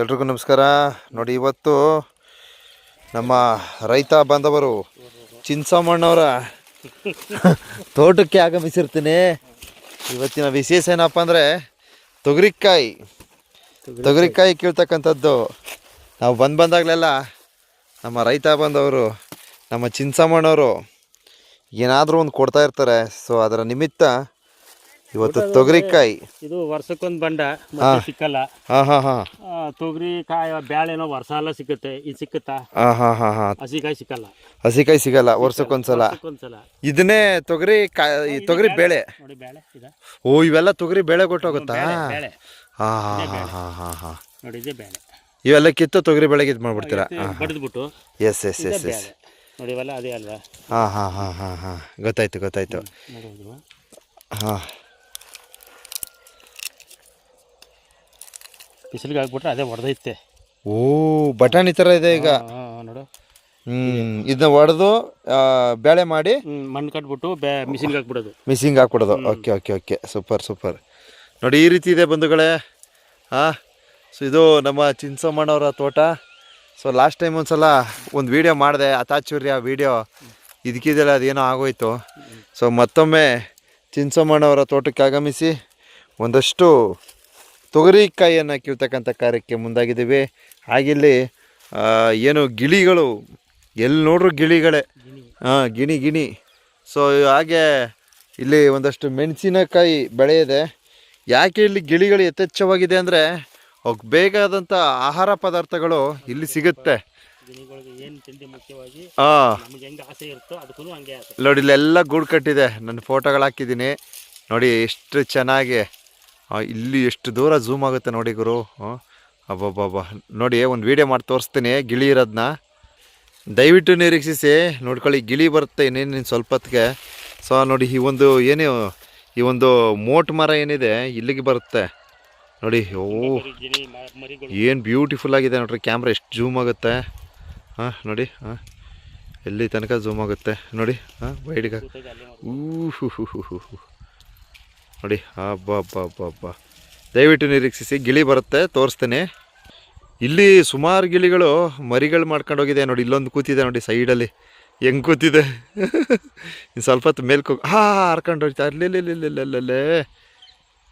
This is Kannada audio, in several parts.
ಎಲ್ರಿಗೂ ನಮಸ್ಕಾರ. ನೋಡಿ ಇವತ್ತು ನಮ್ಮ ರೈತ ಬಾಂಧವರು ಚಿನ್ಸಮ್ಮಣ್ಣವರ ತೋಟಕ್ಕೆ ಆಗಮಿಸಿರ್ತೀನಿ. ಇವತ್ತಿನ ವಿಶೇಷ ಏನಪ್ಪ ಅಂದರೆ ತೊಗರಿಕಾಯಿ. ತೊಗರಿಕಾಯಿ. ಕೀಳ್ತಕ್ಕಂಥದ್ದು ನಾವು ಬಂದು ಬಂದಾಗಲೆಲ್ಲ ನಮ್ಮ ರೈತ ಬಾಂಧವರು ನಮ್ಮ ಚಿನ್ಸಮ್ಮಣ್ಣವರು ಏನಾದರೂ ಒಂದು ಕೊಡ್ತಾ ಇರ್ತಾರೆ. ಸೊ ಅದರ ನಿಮಿತ್ತ ಇವತ್ತು ತೊಗರಿಕಾಯಿ. ಇದು ವರ್ಷಕ್ಕೊಂದು ಬಂಡ ಮತ್ತೆ ಸಿಕ್ಕಲ್ಲ. ಹಾಂ ಹಾಂ ಹಾಂ. ಆ, ತೊಗರಿ ಕಾಯಿ ಬ್ಯಾಳೆನೋ ವರ್ಷ ಎಲ್ಲ ಸಿಕ್ಕುತ್ತೆ. ಇದು ಸಿಕ್ಕುತ್ತಾ? ಹಾಂ ಹಾಂ ಹಾಂ ಹಾಂ. ಹಸಿಕಾಯಿ ಸಿಕ್ಕಲ್ಲ. ಹಸಿಕಾಯಿ ಸಿಗಲ್ಲ ವರ್ಷಕ್ಕೊಂದ್ಸಲ. ಒಂದ್ಸಲ ಇದನ್ನೇ ತೊಗರಿ ಕಾಯಿ ತೊಗರಿ ಬೇಳೆ. ನೋಡಿ ಬ್ಯಾಳೆ ಇದ. ಓ ಇವೆಲ್ಲ ತೊಗರಿ ಬೇಳೆ ಕೊಟ್ಟೋಗುತ್ತಾ? ಬೇಳೆ ಹಾ ಹಾ ಹಾ ಹಾ ಹಾ ಹಾ. ನೋಡಿ ಇದೆ ಬ್ಯಾಳೆ. ಇವೆಲ್ಲ ಕಿತ್ತು ತೊಗರಿ ಬೆಳೆಗೆ ಇದು ಮಾಡ್ಬಿಡ್ತೀರಾ? ಬಡಿದ್ಬಿಟ್ಟು ಎಸ್ ಎಸ್ ಎಸ್ ಎಸ್ ಬ್ಯಾಳೆ. ನೋಡಿ ಇವೆಲ್ಲ ಅದೇ ಅಲ್ವಾ? ಹಾ ಹಾ ಹಾ ಹಾ ಹಾ. ಗೊತ್ತಾಯ್ತು ಗೊತ್ತಾಯ್ತು. ನೋಡಿ ಇದು. ಹಾ. ಬಿಸಿಲಿಗೆ ಹಾಕ್ಬಿಟ್ರೆ ಅದೇ ಹೊಡೆದೈತೆ ಓ ಬಟಾಣಿ ಥರ ಇದೆ ಈಗ. ನೋಡು. ಹ್ಮ್ ಇದನ್ನ ಒಡೆದು ಬೇಳೆ ಮಾಡಿ ಮಣ್ಣು ಕಟ್ಬಿಟ್ಟು ಮಿಸಿಂಗ್ ಮಿಷಿನ್ಗೆ ಹಾಕ್ಬಿಡೋದು. Missing ಹಾಕ್ಬಿಡೋದು. Okay okay okay. Super super. ನೋಡಿ ಈ ರೀತಿ ಇದೆ ಬಂಧುಗಳೇ. ಹಾಂ ಸೊ ಇದು ನಮ್ಮ ಚಿನ್ಸಮ್ಮಣ್ಣವರ ತೋಟ. ಸೊ ಲಾಸ್ಟ್ ಟೈಮ್ ಒಂದ್ಸಲ ಒಂದು ವೀಡಿಯೋ ಮಾಡಿದೆ ಅತಾಚೂರ್ಯ ವೀಡಿಯೋ ಇದಕ್ಕಿದೆಲ್ಲ ಅದೇನೋ ಆಗೋಯ್ತು. ಸೊ ಮತ್ತೊಮ್ಮೆ ಚಿನ್ಸಮ್ಮಣ್ಣವರ ತೋಟಕ್ಕೆ ಆಗಮಿಸಿ ಒಂದಷ್ಟು ತೊಗರಿಕಾಯಿಯನ್ನು ಕೀಳ್ತಕ್ಕಂಥ ಕಾರ್ಯಕ್ಕೆ ಮುಂದಾಗಿದ್ದೀವಿ. ಹಾಗಿಲ್ಲಿ ಏನು ಗಿಳಿಗಳು ಎಲ್ಲಿ ನೋಡ್ರು ಗಿಳಿಗಳೇ? ಹಾಂ ಗಿಣಿ ಗಿಣಿ. ಸೊ ಹಾಗೆ ಇಲ್ಲಿ ಒಂದಷ್ಟು ಮೆಣಸಿನಕಾಯಿ ಬೆಳೆ ಇದೆ ಯಾಕೆ ಇಲ್ಲಿ ಗಿಳಿಗಳು ಯಥೇಚ್ಛವಾಗಿದೆ ಅಂದರೆ ಬೇಗ ಬೇಕಾದಂಥ ಆಹಾರ ಪದಾರ್ಥಗಳು ಇಲ್ಲಿ ಸಿಗುತ್ತೆ. ನೋಡಿ ಇಲ್ಲೆಲ್ಲ ಗೂಡು ಕಟ್ಟಿದೆ. ನನ್ನ ಫೋಟೋಗಳು ಹಾಕಿದ್ದೀನಿ. ನೋಡಿ ಎಷ್ಟು ಚೆನ್ನಾಗಿ ಇಲ್ಲಿ ಎಷ್ಟು ದೂರ ಝೂಮ್ ಆಗುತ್ತೆ ನೋಡಿ ಗುರು. ಅಬ್ಬಬ್ಬಬ್ಬ. ನೋಡಿ, ಒಂದು ವೀಡಿಯೋ ಮಾಡಿ ತೋರಿಸ್ತೀನಿ. ಗಿಳಿ ಇರೋದನ್ನ ದಯವಿಟ್ಟು ನಿರೀಕ್ಷಿಸಿ. ನೋಡ್ಕೊಳ್ಳಿ, ಗಿಳಿ ಬರುತ್ತೆ ಇನ್ನೇನು ಸ್ವಲ್ಪ ಹೊತ್ತಿಗೆ ಸೊ ನೋಡಿ, ಈ ಒಂದು ಏನು, ಈ ಒಂದು ಮೋಟ್ ಮರ ಏನಿದೆ, ಇಲ್ಲಿಗೆ ಬರುತ್ತೆ. ನೋಡಿ, ಓ, ಏನು ಬ್ಯೂಟಿಫುಲ್ ಆಗಿದೆ ನೋಡ್ರಿ ಕ್ಯಾಮ್ರಾ ಎಷ್ಟು ಝೂಮ್ ಆಗುತ್ತೆ. ಹಾಂ ನೋಡಿ ಹಾಂ ಎಲ್ಲಿ ತನಕ ಝೂಮ್ ಆಗುತ್ತೆ. ನೋಡಿ ಹಾಂ ವೈಡ್ಗೆ ಹೂ, ಹು ಹು ಹು ಹು. ನೋಡಿ ಹಬ್ಬ ದಯವಿಟ್ಟು ನಿರೀಕ್ಷಿಸಿ, ಗಿಳಿ ಬರುತ್ತೆ, ತೋರಿಸ್ತೇನೆ. ಇಲ್ಲಿ ಸುಮಾರು ಗಿಳಿಗಳು ಮರಿಗಳು ಮಾಡ್ಕೊಂಡು ಹೋಗಿದೆ, ನೋಡಿ, ಇಲ್ಲೊಂದು ಕೂತಿದೆ, ನೋಡಿ, ಸೈಡಲ್ಲಿ. ಹೆಂಗೆ ಕೂತಿದೆ? ಇನ್ನು ಸ್ವಲ್ಪ ಹೊತ್ತು ಮೇಲ್ಕೊ, ಹಾಂ ಹರ್ಕೊಂಡು ಹೋಗ್ತಾ ಅಲ್ಲೇ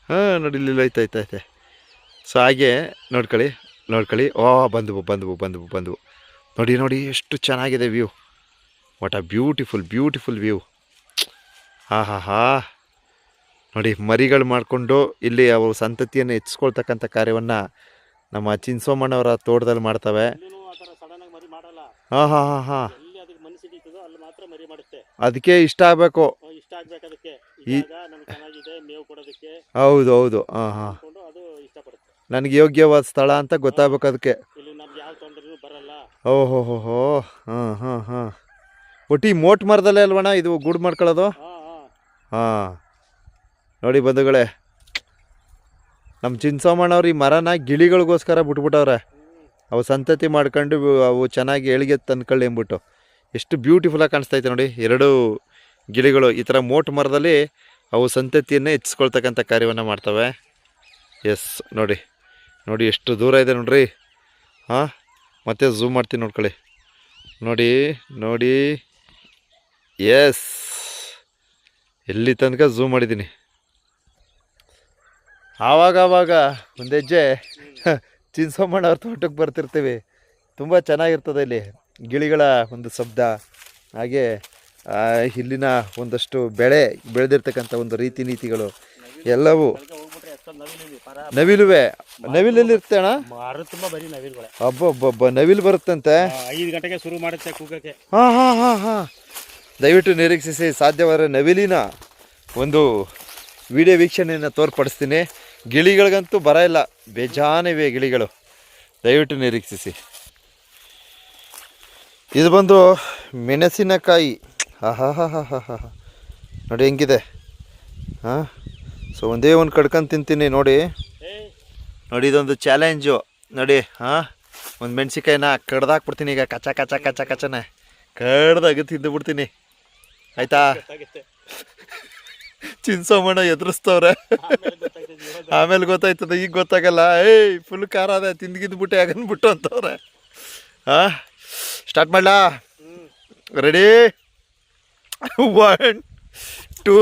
ಹಾಂ, ನೋಡಿ, ಇಲ್ಲಿ ಐತೆ ಸೊ, ಹಾಗೆ, ನೋಡ್ಕೊಳ್ಳಿ ನೋಡ್ಕೊಳ್ಳಿ. ಓ, ಬಂದವು ಬಂದವು ಬಂದವು ಬಂದವು. ನೋಡಿ ನೋಡಿ, ಎಷ್ಟು ಚೆನ್ನಾಗಿದೆ view. What a beautiful beautiful view ಹಾ ಹಾ ಹಾ. ನೋಡಿ ಮರಿಗಳು ಮಾಡಿಕೊಂಡು ಇಲ್ಲಿ ಅವು ಸಂತತಿಯನ್ನು ಹೆಚ್ಚಿಸ್ಕೊಳ್ತಕ್ಕಂಥ ಕಾರ್ಯವನ್ನು ನಮ್ಮ ಚಿನ್ಸೋಮಣ್ಣವರ ತೋಟದಲ್ಲಿ ಮಾಡ್ತವೆ. ಹಾಂ ಹಾಂ ಹಾಂ ಹಾಂ. ಅದಕ್ಕೆ ಇಷ್ಟ ಆಗಬೇಕು. ಹೌದು ಹೌದು. ಹಾಂ ಹಾಂ. ನನಗೆ ಯೋಗ್ಯವಾದ ಸ್ಥಳ ಅಂತ ಗೊತ್ತಾಗಬೇಕು ಅದಕ್ಕೆ. ಓಹೋ ಹೋ ಹೋ ಹಾಂ. ಹಾಂ ಹಾಂ ಒಟ್ಟು ಈ ಮೋಟ್ ಮರದಲ್ಲೇ ಅಲ್ವಣ್ಣ ಇದು ಗೂಡು ಮಾಡ್ಕೊಳ್ಳೋದು? ಹಾಂ. ನೋಡಿ ಬಂಧುಗಳೇ, ನಮ್ಮ ಚಿನ್ಸೋಮಣ್ಣವ್ರು ಈ ಮರನ ಗಿಳಿಗಳಿಗೋಸ್ಕರ ಬಿಟ್ಬಿಟ್ಟವ್ರೆ. ಅವು ಸಂತತಿ ಮಾಡ್ಕೊಂಡು ಅವು ಚೆನ್ನಾಗಿ ಎಳಿಗೆ ತಂದ್ಕೊಳ್ಳಿ ಅಂದ್ಬಿಟ್ಟು. ಎಷ್ಟು ಬ್ಯೂಟಿಫುಲ್ಲಾಗಿ ಕಾಣಿಸ್ತೈತೆ ನೋಡಿ, ಎರಡು ಗಿಳಿಗಳು. ಈ ಥರ ಮೋಟ್ ಮರದಲ್ಲಿ ಅವು ಸಂತತಿಯನ್ನು ಹೆಚ್ಚಿಸ್ಕೊಳ್ತಕ್ಕಂಥ ಕಾರ್ಯವನ್ನು ಮಾಡ್ತವೆ. ಎಸ್ ನೋಡಿ ನೋಡಿ ಎಷ್ಟು ದೂರ ಇದೆ ನೋಡ್ರಿ. ಹಾಂ, ಮತ್ತೆ ಝೂಮ್ ಮಾಡ್ತೀನಿ ನೋಡ್ಕೊಳ್ಳಿ. ನೋಡಿ ನೋಡಿ. ಎಸ್ ಎಲ್ಲಿ ತನಕ ಝೂಮ್ ಮಾಡಿದ್ದೀನಿ. ಆವಾಗ ಆವಾಗ ಒಂದು ಹೆಜ್ಜೆ ಚಿನ್ಸೋಮಣ್ಣ ಅವ್ರ ತೋಟಕ್ಕೆ ಬರ್ತಿರ್ತೀವಿ. ತುಂಬ ಚೆನ್ನಾಗಿರ್ತದೆ ಇಲ್ಲಿ ಗಿಳಿಗಳ ಒಂದು ಶಬ್ದ. ಹಾಗೆ ಇಲ್ಲಿನ ಒಂದಷ್ಟು ಬೆಳೆ ಬೆಳೆದಿರ್ತಕ್ಕಂಥ ಒಂದು ರೀತಿ ನೀತಿಗಳು ಎಲ್ಲವೂ ನವಿಲಿವಿ. ನವಿಲಲ್ಲಿ ಇರ್ತೇಣ ಅಬ್ಬಬ್ಬಬ್ಬ ನವಿಲು ಬರುತ್ತಂತೆ. ಐದು ಗಂಟೆಗೆ ಶುರು ಮಾಡುತ್ತೆ ಕೂಗಕ್ಕೆ. ಹಾಂ ಹಾಂ ಹಾಂ ಹಾಂ. ದಯವಿಟ್ಟು ನಿರೀಕ್ಷಿಸಿ ಸಾಧ್ಯವಾದರೆ ನವಿಲಿನ ಒಂದು ವಿಡಿಯೋ ವೀಕ್ಷಣೆಯನ್ನು ತೋರ್ಪಡಿಸ್ತೀನಿ. ಗಿಳಿಗಳಿಗಂತೂ ಬರ ಇಲ್ಲ. ಬೇಜಾನಿವೆ ಗಿಳಿಗಳು. ದಯವಿಟ್ಟು ನಿರೀಕ್ಷಿಸಿ. ಇದು ಬಂದು ಮೆಣಸಿನಕಾಯಿ. ಹಾಂ ಹಾ ಹಾ ಹಾ ಹಾಂ ನೋಡಿ ಹೆಂಗಿದೆ. ಹಾಂ? ಸೊ ಒಂದೇ ಒಂದು ಕಡ್ಕೊಂಡು ತಿಂತೀನಿ ನೋಡಿ. ನೋಡಿ ಇದೊಂದು ಚಾಲೆಂಜು. ನೋಡಿ, ಹಾಂ? ಒಂದು ಮೆಣಸಿಕಾಯಿನ ಕಡ್ದಾಕ್ಬಿಡ್ತೀನಿ ಈಗ. ಕಚ ಕಚ ಕಚ ಕಚನೆ ಕಡ್ದಾಗ ತಿಂದು ಬಿಡ್ತೀನಿ ಆಯ್ತಾ ಚಿನ್ಸೋಮಣ್ಣ ಎದುರಿಸ್ತವ್ರೆ. ಆಮೇಲೆ ಗೊತ್ತಾಯ್ತದ, ಈಗ ಗೊತ್ತಾಗಲ್ಲ. ಏಯ್ ಫುಲ್ ಖಾರ ಅದ ತಿಂದ್ಗಿದ್ಬಿಟ್ಟೆ ಆಗನ್ಬಿಟ್ಟು ಅಂತವ್ರೆ. ಹಾಂ ಸ್ಟಾರ್ಟ್ ಮಾಡ್ಲಾ? ರೆಡಿ ಒನ್ ಟೂ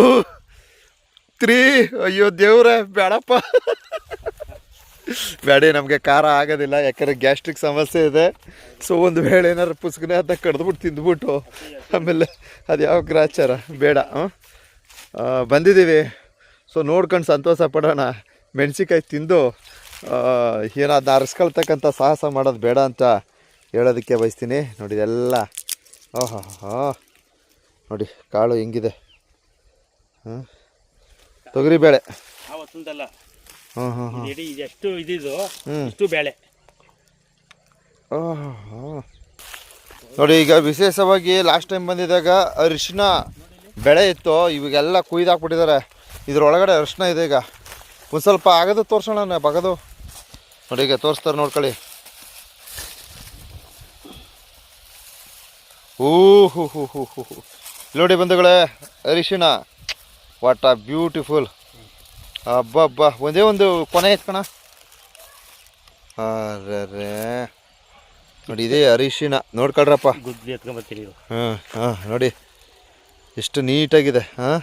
ತ್ರೀ ಅಯ್ಯೋ ದೇವ್ರೆ, ಬೇಡಪ್ಪ. ಬೇಡ, ನಮಗೆ ಖಾರ ಆಗೋದಿಲ್ಲ, ಯಾಕಂದ್ರೆ ಗ್ಯಾಸ್ಟ್ರಿಕ್ ಸಮಸ್ಯೆ ಇದೆ. ಸೊ ಒಂದು ವೇಳೆ ಏನಾರು ಪುಸ್ಕನೆ ಅದನ್ನ ಕಡ್ದುಬಿಟ್ಟು ತಿಂದ್ಬಿಟ್ಟು, ಆಮೇಲೆ ಅದು ಯಾವ ಗ್ರಾಚಾರ? ಬೇಡ, ಹ್ಮ್? ಬಂದಿದ್ದೀವಿ. ಸೊ ನೋಡ್ಕೊಂಡು ಸಂತೋಷ ಪಡೋಣ. ಮೆಣಸಿಕಾಯಿ ತಿಂದು ಏನಾದ್ರು ಅರಿಸ್ಕೊಳ್ತಕ್ಕಂಥ ಸಾಹಸ ಮಾಡೋದು ಬೇಡ ಅಂತ ಹೇಳೋದಕ್ಕೆ ಬಯಸ್ತೀನಿ. ನೋಡಿ ಎಲ್ಲ ಓಹೋ ಹೋ ನೋಡಿ ಕಾಳು ಹೆಂಗಿದೆ. ಹಾಂ ತೊಗರಿ ಬೇಳೆ. ಹ್ಞೂ ಹ್ಞೂ ಹ್ಞೂ ಇಡೀ ಇದೆಷ್ಟು ಇದಿದು. ಇಷ್ಟು ಬೇಳೆ. ನೋಡಿ ಈಗ ವಿಶೇಷವಾಗಿ ಲಾಸ್ಟ್ ಟೈಮ್ ಬಂದಿದ್ದಾಗ ಅರಿಶಿನ ಬೆಳೆ ಇತ್ತು ಇವಾಗೆಲ್ಲ ಕುಯ್ದಾಕ್ಬಿಟ್ಟಿದ್ದಾರೆ. ಇದ್ರೊಳಗಡೆ ಅರ್ಶನ ಇದೆ ಈಗ. ಒಂದು ಸ್ವಲ್ಪ ಆಗದು ತೋರ್ಸೋಣ ಬಗದು. ನೋಡಿ ಈಗ ತೋರಿಸ್ತಾರೆ ನೋಡ್ಕೊಳ್ಳಿ. ಹೂ ಹೂ ಹೂ ಹೂ ಹೂ ಹೂ ನೋಡಿ ಬಂಧುಗಳೇ ಅರಿಶಿಣ. ವಾಟ್ ಆ ಬ್ಯೂಟಿಫುಲ್ ಅಬ್ಬಬ್ಬ ಒಂದೇ ಒಂದು ಕೊನೆ ಎತ್ಕಣ ಅರೆ ನೋಡಿ ಇದೇ ಅರಿಶಿಣ. ನೋಡ್ಕೊಳ್ರಪ್ಪ. ಹಾಂ ಹಾಂ ನೋಡಿ. ಎಷ್ಟು ನೀಟಾಗಿದೆ ಹಾಂ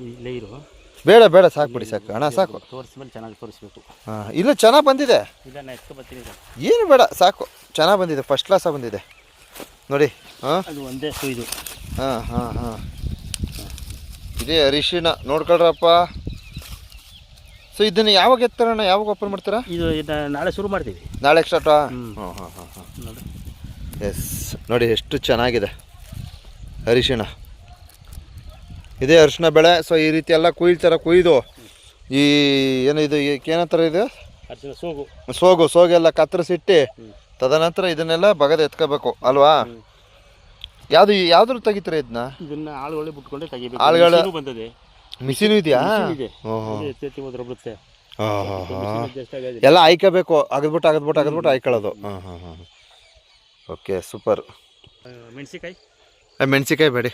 ಇಲ್ಲೇ ಇರೋ. ಬೇಡ ಬೇಡ ಸಾಕು ಬಿಡಿ ಸಾಕು. ಅಣ್ಣ ಸಾಕು. ತೋರಿಸ್ಮೇಲೆ ಚೆನ್ನಾಗಿ ತೋರಿಸ್ಬೇಕು. ಹಾಂ ಇಲ್ಲ ಚೆನ್ನಾಗಿ ಬಂದಿದೆ. ಇದು ಏನು ಬೇಡ ಸಾಕು. ಚೆನ್ನಾಗಿ ಬಂದಿದೆ ಫಸ್ಟ್ ಕ್ಲಾಸ ಬಂದಿದೆ. ನೋಡಿ ಹಾಂ. ಅದು ಒಂದೇ ಸು ಇದು ಹಾಂ ಹಾಂ ಹಾಂ. ಇದೇ ಅರಿಶಿನ ನೋಡ್ಕೊಳ್ರಪ್ಪ. ಸೊ ಇದನ್ನು ಯಾವಾಗ ಎತ್ತಾರಣ್ಣ ಯಾವಾಗ ಓಪನ್ ಮಾಡ್ತೀರಾ? ಇದು ಇದನ್ನ ನಾಳೆ ಶುರು ಮಾಡ್ತೀವಿ. ನಾಳೆ ಸ್ಟಾರ್ಟ್ ಹ್ಮ್. ಹಾಂ ಹಾಂ ಹಾಂ ಹಾಂ. ನೋಡಿ ಎಸ್ ನೋಡಿ ಎಷ್ಟು ಚೆನ್ನಾಗಿದೆ. ಅರಿಶಿಣ. ಇದೇ ಅರಿಶಿಣ ಬೆಳೆ ಸೊ ಈ ರೀತಿ ಎಲ್ಲ ಕುಯ್ತಾರೆ ಕುಯ್ದು ಈ ಏನು ಇದು ಏನಂತಾರೆ ಇದು? ಸೋಗು. ಸೋಗು ಸೋಗೆಲ್ಲ ಕತ್ತರಿಸಿಟ್ಟು. ತದನಂತರ ಇದನ್ನೆಲ್ಲ ಬಗದ ಎತ್ಕೋಬೇಕು ಅಲ್ವಾ? ಯಾವ್ದು ಯಾವುದು ಯಾವ್ದ್ರ ತೆಗಿತಾರೆ ಇದನ್ನ ಇದನ್ನ ಆಳುಗಳೇ ಬಿಟ್ಕೊಂಡೆ ತೆಗಿಬೇಕು. ಆಳುಗಳ- ಮಿಷಿನು ಬಂದದೆ. ಮಿಷಿನು ಇದೆಯಾ. ಎಲ್ಲ ಆಯ್ಕೋಬೇಕು ಅಗದ್ಬಿಟ್ಟು ಅಗದ್ಬಿಟ್ಟು ಅಗದ್ಬಿಟ್ಟು ಆಯ್ಕೊಳ್ಳೋದು ಹಾಂ ಹಾಂ ಹಾಂ ಓಕೆ ಸೂಪರ್ ಮೆಣಸಿಕಾಯಿ ಮೆಣಸಿಕಾಯಿ ಬೇಡಿ.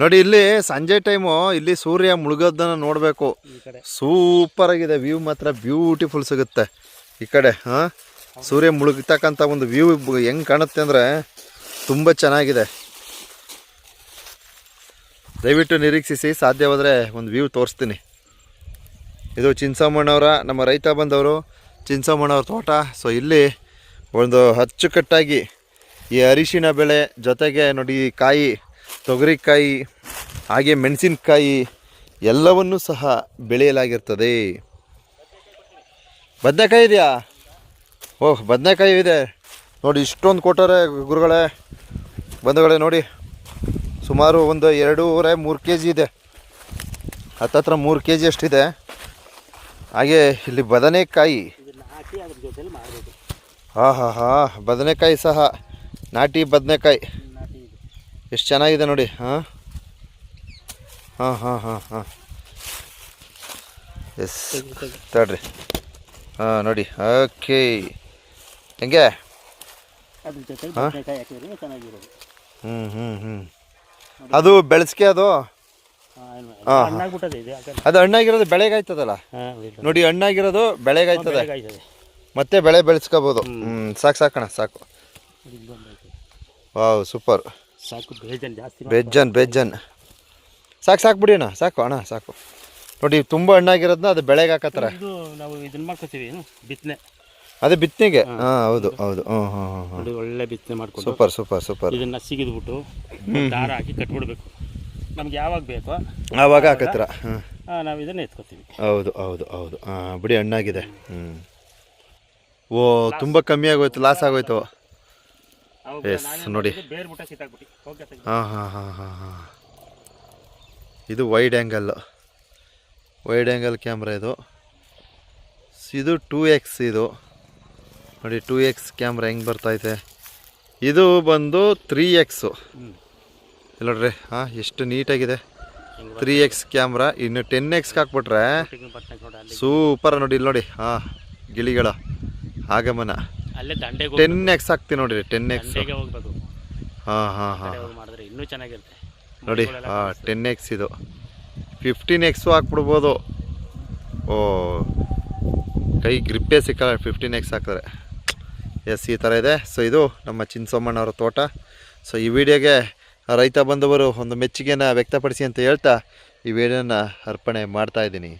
ನೋಡಿ ಇಲ್ಲಿ ಸಂಜೆ ಟೈಮು ಇಲ್ಲಿ ಸೂರ್ಯ ಮುಳುಗೋದನ್ನ ನೋಡಬೇಕು. ಸೂಪರ್ ಆಗಿದೆ. ವ್ಯೂ ಮಾತ್ರ ಬ್ಯೂಟಿಫುಲ್ ಸಿಗುತ್ತೆ. ಈ ಕಡೆ ಹಾಂ? ಸೂರ್ಯ ಮುಳುಗತಕ್ಕಂಥ ಒಂದು ವ್ಯೂ ಹೆಂಗೆ ಕಾಣುತ್ತೆ ಅಂದರೆ ತುಂಬ ಚೆನ್ನಾಗಿದೆ. ದಯವಿಟ್ಟು ನಿರೀಕ್ಷಿಸಿ ಸಾಧ್ಯವಾದರೆ ಒಂದು ವ್ಯೂ ತೋರಿಸ್ತೀನಿ. ಇದು ಚಿನ್ಸಮ್ಮಣ್ಣವರ ನಮ್ಮ ರೈತ ಬಂದವರು ಚಿನ್ಸಮ್ಮಣ್ಣವ್ರ ತೋಟ. ಸೊ ಇಲ್ಲಿ ಒಂದು ಅಚ್ಚುಕಟ್ಟಾಗಿ ಈ ಅರಿಶಿನ ಬೆಳೆ ಜೊತೆಗೆ ನೋಡಿ ಕಾಯಿ ತೊಗರಿಕಾಯಿ ಹಾಗೆ ಮೆಣಸಿನಕಾಯಿ ಎಲ್ಲವನ್ನೂ ಸಹ ಬೆಳೆಯಲಾಗಿರ್ತದೆ. ಬದನೆಕಾಯಿ ಇದೆಯಾ? ಓಹ್ ಬದನೆಕಾಯಿ ಇದೆ. ನೋಡಿ ಇಷ್ಟೊಂದು ಕೊಟ್ಟರೆ ಗುರುಗಳೇ ಬಂಧುಗಳೇ ನೋಡಿ ಸುಮಾರು ಒಂದು ಎರಡೂವರೆ ಮೂರು ಕೆ ಜಿ ಇದೆ. ಹತ್ತತ್ರ ಮೂರು ಕೆ ಜಿ ಅಷ್ಟಿದೆ. ಹಾಗೆ ಇಲ್ಲಿ ಬದನೆಕಾಯಿ. ಹಾಂ ಹಾಂ ಹಾಂ ಬದನೆಕಾಯಿ ಸಹ. ನಾಟಿ ಬದನೆಕಾಯಿ. ಎಷ್ಟು ಚೆನ್ನಾಗಿದೆ ನೋಡಿ ಹಾಂ? ಹಾಂ ಹಾಂ ಹಾಂ ಹಾಂ. ಎಸ್. ತಡ್ರಿ. ಹಾಂ ನೋಡಿ ಓಕೆ. ಹೆಂಗೆ? ಹಾಂ? ಹ್ಞೂ ಹ್ಞೂ ಹ್ಞೂ ಅದು ಬೆಳೆಸ್ಕೆ ಅದು? ಅದು ಹಣ್ಣಾಗಿರೋದು ಬೆಳೆಗಾಯ್ತದಲ್ಲ? ನೋಡಿ ಹಣ್ಣಾಗಿರೋದು ಬೆಳೆಗಾಯ್ತದೆ. ಮತ್ತೆ ಬೆಳೆ ಬೆಳೆಸ್ಕೋಬೋದು. ಹ್ಞೂ ಸಾಕು ಸಾಕಣ ಸಾಕು. Wow super. ಸಾಕು ಬೇಜನ್ ಜಾಸ್ತಿ ಬೆಜ್ಜನ್ ಬೆಜ್ಜನ್ ಸಾಕು ಸಾಕು ಬಿಡಿ ಅಣ್ಣ ಸಾಕು ಅಣ್ಣ ಸಾಕು. ನೋಡಿ ತುಂಬ ಹಣ್ಣಾಗಿರೋದನ್ನ ಅದು ಬೆಳೆಗೆ ಹಾಕತ್ತಾರೆ. ಇದು ನಾವು ಇದನ್ನ ಮಾಡ್ಕೋತೀವಿ ಏನು? ಬಿತ್ತನೆ ಅದೇ ಬಿತ್ತನೆಗೆ ಹಾಂ. ಹೌದು ಹೌದು. ಹ್ಞೂ ಹ್ಞೂ ಹ್ಞೂ ನೋಡಿ ಒಳ್ಳೆ ಬಿತ್ತನೆ ಮಾಡ್ಕೊಂಡು ಸೂಪರ್ ಸೂಪರ್ ಸೂಪರ್. ಇದನ್ನ ಸಿಗಿದ್ಬಿಟ್ಟು ದಾರ ಹಾಕಿ ಕಟ್ಬಿಡ್ಬೇಕು. ನಮ್ಗೆ ಯಾವಾಗ ಬೇಕೋ ಆವಾಗ ಹಾಕತ್ತೀರ? ಆ, ನಾವು ಇದನ್ನ ಎತ್ಕೋತೀವಿ. ಹೌದು ಹೌದು ಹೌದು. ಹಾಂ ಬಿಡಿ ಹಣ್ಣಾಗಿದೆ. ಹ್ಞೂ ಓ ತುಂಬ ಕಮ್ಮಿ ಆಗೋಯ್ತು ಲಾಸ್ ಆಗೋಯ್ತು ನಾನೇನ್ ನೋಡಿ. ಹಾಂ ಹಾಂ ಹಾಂ ಹಾಂ ಹಾಂ. ಇದು wide angle wide angle camera ಇದು. ಇದು ಟೂ ಎಕ್ಸ್ ಇದು. ನೋಡಿ ಟೂ ಎಕ್ಸ್ ಕ್ಯಾಮ್ರಾ ಹೆಂಗೆ ಬರ್ತೈತೆ ಇದು ಬಂದು ತ್ರೀ ಎಕ್ಸು. ಇಲ್ಲ ನೋಡ್ರಿ ಹಾಂ ಎಷ್ಟು ನೀಟಾಗಿದೆ. ತ್ರೀ ಎಕ್ಸ್ ಕ್ಯಾಮ್ರಾ ಇನ್ನು ಟೆನ್ ಎಕ್ಸ್ಗೆ ಹಾಕ್ಬಿಟ್ರೆ ಸೂಪರ್ ನೋಡಿ ಇಲ್ಲಿ ನೋಡಿ ಹಾಂ ಗಿಳಿಗಳ ಆಗಮನ. ಅಲ್ಲೇ ದಂಡೆಗೆ ಟೆನ್ ಎಕ್ಸ್ ಹಾಕ್ತೀನಿ ನೋಡಿರಿ ಟೆನ್ ಎಕ್ಸ್ ದಂಡೆಗೆ ಹೋಗ್ಬೇಕು. ಹಾಂ ಹಾಂ ಹಾಂ. ಹೋಗಿ ಮಾಡಿದ್ರೆ ಇನ್ನೂ ಚೆನ್ನಾಗಿರುತ್ತೆ. ನೋಡಿ ಹಾಂ ಟೆನ್ ಎಕ್ಸ್ ಇದು. ಫಿಫ್ಟೀನ್ ಎಕ್ಸು ಹಾಕ್ಬಿಡ್ಬೋದು. ಓ ಕೈ ಗ್ರಿಪ್ಪೇ ಸಿಕ್ಕಲ್ಲ ಫಿಫ್ಟೀನ್ ಎಕ್ಸ್ ಹಾಕಿದ್ರೆ. ಎಸ್ ಈ ಥರ ಇದೆ. ಸೊ ಇದು ನಮ್ಮ ಚಿನ್ಸೋಮಣ್ಣವರ ತೋಟ. ಸೊ ಈ ವಿಡಿಯೋಗೆ ರೈತ ಬಂದವರು ಒಂದು ಮೆಚ್ಚುಗೆಯನ್ನು ವ್ಯಕ್ತಪಡಿಸಿ ಅಂತ ಹೇಳ್ತಾ ಈ ವಿಡಿಯೋನ ಅರ್ಪಣೆ ಮಾಡ್ತಾ ಇದ್ದೀನಿ.